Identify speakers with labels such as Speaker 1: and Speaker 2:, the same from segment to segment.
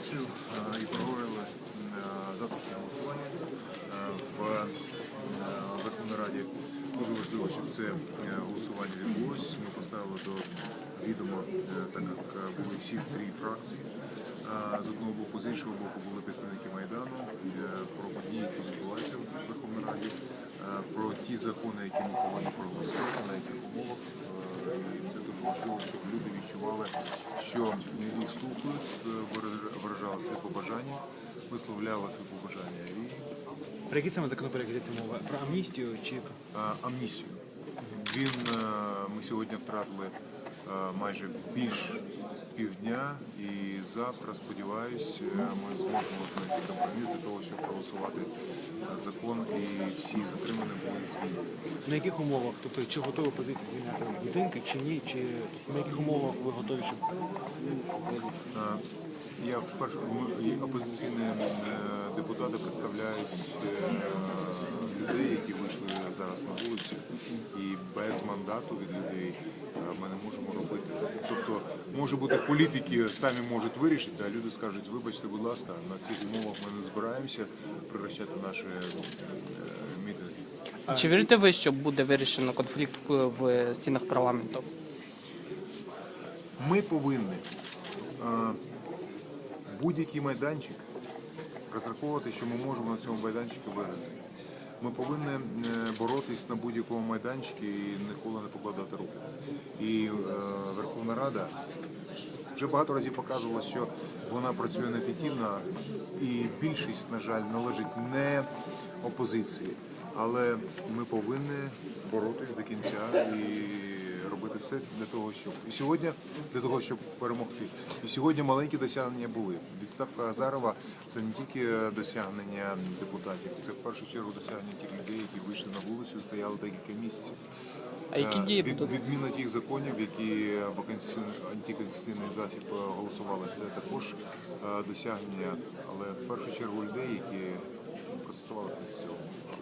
Speaker 1: інформацію е, і проговорили е, завтрашнє голосування е, в Верховній Раді. Дуже важливо, щоб це голосування відбулось. Ми поставили до відома, так як були всі три фракції. З одного боку, з іншого боку, були представники Майдану про події, які відбуваються в Верховній Раді, про ті закони, які ми повинні проголосувати, на яких умовах. І це дуже важливо, щоб люди відчували, що їх слухають, е, свої побажання, висловляли свої побажання і
Speaker 2: Про який саме законопроект йдеться мова? Про амністію чи
Speaker 1: е, амністію. Він е, ми сьогодні втратили е, майже більш півдня, і завтра, сподіваюсь, е, ми зможемо знайти компроміс для того, щоб проголосувати закон і всі затримані будуть звільнені.
Speaker 2: на яких умовах? Тобто чи готова позиція звільняти будинки, чи ні? Чи на яких умовах ви готові, щоб
Speaker 1: Я вперше опозиційні е, депутати представляють е, людей, які вийшли зараз на вулицю, і без мандату від людей е, ми не можемо робити. Тобто, може бути, політики самі можуть вирішити, а люди скажуть, вибачте, будь ласка, на цих умовах ми не збираємося превращати наші мітинги.
Speaker 3: Чи вірите ви, що буде вирішено конфлікт в- стінах парламенту?
Speaker 1: Ми повинні будь-який майданчик розраховувати, що ми можемо на цьому майданчику виграти. Ми повинні е, боротись на будь-якому майданчику і ніколи не покладати руки. І е, Верховна Рада вже багато разів показувала, що вона працює неефективно, і більшість, на жаль, належить не опозиції. Але ми повинні боротись до кінця і робити все для того, щоб і сьогодні для того, щоб перемогти. І сьогодні маленькі досягнення були. Відставка Азарова це не тільки досягнення депутатів, це в першу чергу досягнення тих людей, які вийшли на вулицю, стояли декілька місяців.
Speaker 3: А які
Speaker 1: Е,
Speaker 3: дії
Speaker 1: від, відміна тих законів, які в конституційний- антиконституційний засіб голосували, це також е, досягнення, але в першу чергу людей, які протестували проти цього.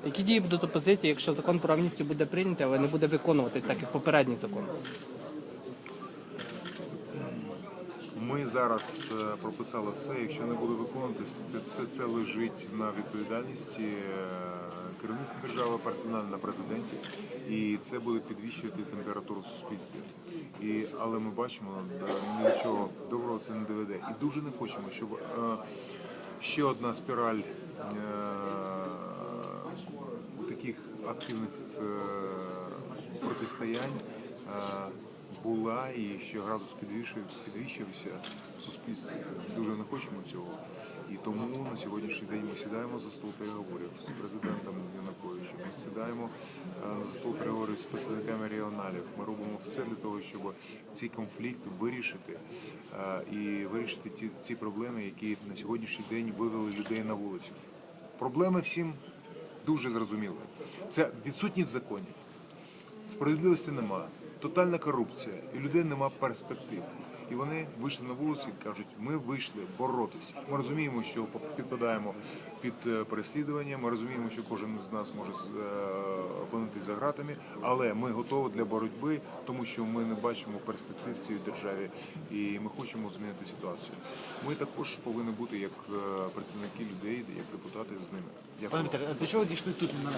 Speaker 3: Які дії будуть опозиції, якщо закон про амністію буде прийнятий, але не буде виконувати, так як попередній закон?
Speaker 1: Ми зараз е, прописали все. Якщо не буде виконуватись, це все це лежить на відповідальності е, керівництва держави, персонально на президенті, і це буде підвищувати температуру в суспільстві. І але ми бачимо, е, нічого доброго це не доведе. І дуже не хочемо, щоб е, ще одна спіраль е, таких активних е, протистоянь. Була і що градус підвищив, підвищився в суспільстві. Дуже не хочемо цього. І тому на сьогоднішній день ми сідаємо за стол переговорів з президентом Януковичем, ми сідаємо е, за стол переговорів з представниками регіоналів. Ми робимо все для того, щоб цей конфлікт вирішити е, і вирішити ті ці проблеми, які на сьогоднішній день вивели людей на вулицю. Проблеми всім дуже зрозуміли. Це відсутні в законі. Справедливості нема, тотальна корупція, і людей нема перспектив. І вони вийшли на вулиці і кажуть, ми вийшли боротись. Ми розуміємо, що підпадаємо під е, переслідування. Ми розуміємо, що кожен з нас може е, опинитися за ґратами, але ми готові для боротьби, тому що ми не бачимо перспектив в цій державі, і ми хочемо змінити ситуацію. Ми також повинні бути як е, представники людей, як депутати з ними. Дякую.
Speaker 2: пане а до чого дійшли тут на?